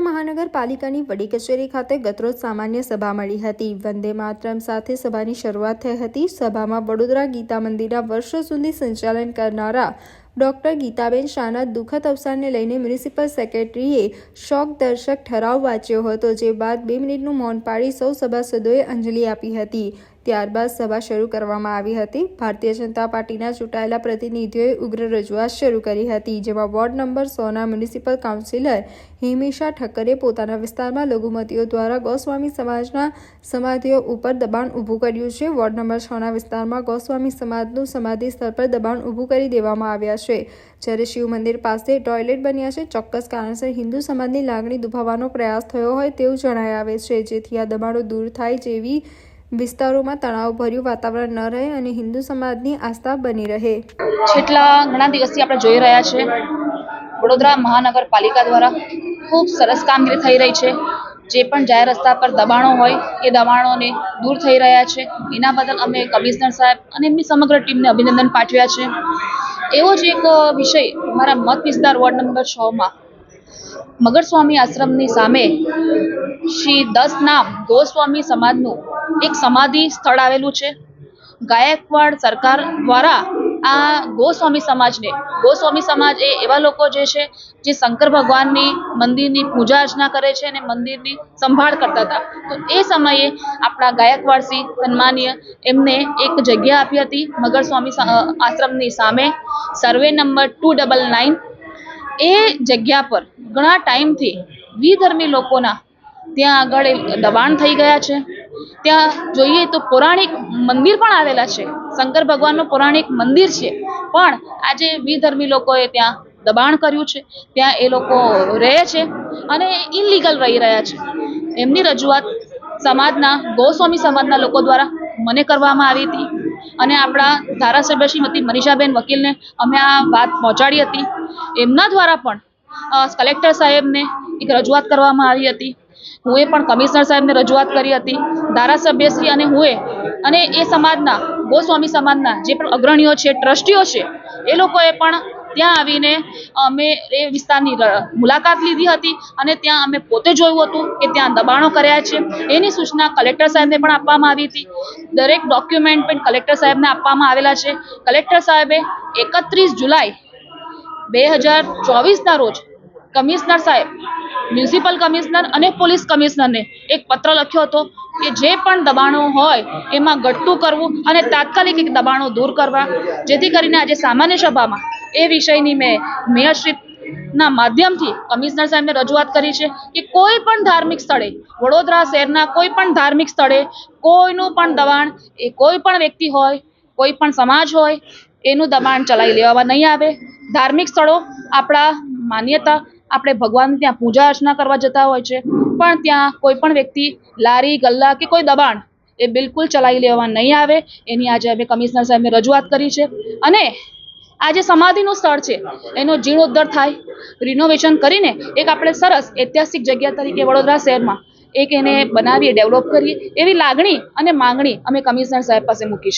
મહાનગરપાલિકાની વડી કચેરી ખાતે ગતરોજ સામાન્ય સભા મળી હતી. વંદે માતરમ સાથે સભાની શરૂઆત થઈ હતી. સભામાં વડોદરા ગીતા મંદિરના વર્ષો સુધી સંચાલન કરનારા ડોક્ટર ગીતાબેન શાહના દુઃખદ અવસાનને લઈને મ્યુનિસિપલ સેક્રેટરીએ શોક દર્શક ઠરાવ વાંચ્યો હતો, જે બાદ બે મિનિટનું મૌન પાડી સૌ સભાસદોએ અંજલિ આપી હતી. ત્યારબાદ સભા શરૂ કરવામાં આવી હતી. ભારતીય જનતા પાર્ટીના ચૂંટાયેલા પ્રતિનિધિઓએ ઉગ્ર રજૂઆત શરૂ કરી હતી, જેમાં વોર્ડ નંબર સોના મ્યુનિસિપલ કાઉન્સિલર હિમિશા ઠક્કરે પોતાના વિસ્તારમાં લઘુમતીઓ દ્વારા ગોસ્વામી સમાજના સમાધિઓ ઉપર દબાણ ઊભું કર્યું છે. વોર્ડ નંબર છના વિસ્તારમાં ગોસ્વામી સમાજનું સમાધિ સ્થળ પર દબાણ ઊભું કરી દેવામાં આવ્યા છે. જ્યારે શિવ મંદિર પાસે ટોયલેટ બન્યા છે, ચોક્કસ કારણસર હિન્દુ સમાજની લાગણી દુભાવવાનો પ્રયાસ થયો હોય તેવું જણાય આવે છે. જેથી આ દબાણો દૂર થાય જેવી વિસ્તારોમાં તણાવભર્યું વાતાવરણ ન રહે અને હિન્દુ સમાજની આસ્થા બની રહે. છેલ્લા ઘણા દિવસથી આપણે જોઈ રહ્યા છે, વડોદરા મહાનગરપાલિકા દ્વારા ખૂબ સરસ કામગીરી થઈ રહી છે. જે પણ જાહેર રસ્તા પર દબાણો હોય, એ દબાણોને દૂર થઈ રહ્યા છે. એના બદલ અમે કમિશનર સાહેબ અને એમની સમગ્ર ટીમને અભિનંદન પાઠવ્યા છે. એવો જ એક વિષય મારા મત વિસ્તાર વોર્ડ નંબર છમાં મગરસ્વામી આશ્રમની સામે શ્રી દસ નામ ગોસ્વામી સમાજનું એક સમાધિ સ્થળ આવેલું છે. ગાયકવાડ સરકાર દ્વારા આ ગોસ્વામી સમાજને, ગોસ્વામી સમાજ એ એવા લોકો જે છે, જે શંકર ભગવાનની મંદિરની પૂજા અર્ચના કરે છે અને મંદિરની સંભાળ કરતા હતા. તો એ સમયે આપણા ગાયકવાડસિંહ સન્માનીય એમને એક જગ્યા આપી હતી મગર સ્વામી આશ્રમની સામે, survey number two double nine. એ જગ્યા પર ઘણા ટાઈમથી વિધર્મી લોકોના ત્યાં આગળ દબાણ થઈ ગયા છે. ત્યાં જોઈએ તો પૌરાણિક મંદિર પણ આવેલા છે. શંકર ભગવાનનું પૌરાણિક મંદિર છે. પણ આજે વિધર્મી લોકોએ ત્યાં દબાણ કર્યું છે. ત્યાં એ લોકો રહે છે અને ઇનલીગલ રહી રહ્યા છે. એમની રજૂઆત સમાજના, ગોસ્વામી સમાજના લોકો દ્વારા મને કરવામાં આવી હતી. અને આપણા ધારાસભ્ય શ્રીમતી મનીષાબેન વકીલને અમે આ વાત પહોંચાડી હતી. એમના દ્વારા પણ કલેક્ટર સાહેબને એક રજૂઆત કરવામાં આવી હતી. હું પણ કમિશનર સાહેબને રજૂઆત કરી હતી. ધારાસભ્યશ્રી અને હું અને એ સમાજના, ગોસ્વામી સમાજના જે પણ અગ્રણીઓ છે, ટ્રસ્ટીઓ છે, એ લોકોએ પણ ત્યાં આવીને અમે એ વિસ્તારની મુલાકાત લીધી હતી અને ત્યાં અમે પોતે જોયું હતું કે ત્યાં દબાણો કર્યા છે. એની સૂચના કલેક્ટર સાહેબને પણ આપવામાં આવી હતી. દરેક ડોક્યુમેન્ટ પણ કલેક્ટર સાહેબને આપવામાં આવેલા છે. કલેક્ટર સાહેબે એકત્રીસ જુલાઈ બે હજાર ચોવીસના રોજ કમિશનર સાહેબ મ્યુનિસિપલ કમિશનર અને પોલીસ કમિશનરને એક પત્ર લખ્યો હતો કે જે પણ દબાણો હોય એમાં ઘટતું કરવું અને તાત્કાલિક એક દબાણો દૂર કરવા, જેથી કરીને આજે સામાન્ય સભામાં એ વિષયની મેં મેયરશ્રીના માધ્યમથી કમિશનર સાહેબને રજૂઆત કરી છે કે કોઈ પણ ધાર્મિક સ્થળે, વડોદરા શહેરના કોઈ પણ ધાર્મિક સ્થળે કોઈનું પણ દબાણ, એ કોઈ પણ વ્યક્તિ હોય, કોઈ પણ સમાજ હોય, એનું દબાણ ચલાવી લેવામાં નહીં આવે. ધાર્મિક સ્થળો આપણા માન્યતા આપણે ભગવાન ત્યાં પૂજા અર્ચના કરવા જતા હોય છે. પણ ત્યાં કોઈ પણ વ્યક્તિ લારી, ગલ્લા કે કોઈ દબાણ એ બિલકુલ ચલાવી લેવામાં નહીં આવે. એની આજે અમે કમિશનર સાહેબને રજૂઆત કરી છે. અને આ જે સમાધિનું સ્થળ છે, એનો જીર્ણોદ્ધાર થાય. રિનોવેશન કરીને એક આપણે સરસ ઐતિહાસિક જગ્યા તરીકે વડોદરા શહેરમાં એક એને બનાવીએ ડેવલપ કરીએ એવી લાગણી અને માંગણી અમે કમિશનર સાહેબ પાસે મૂકીશું.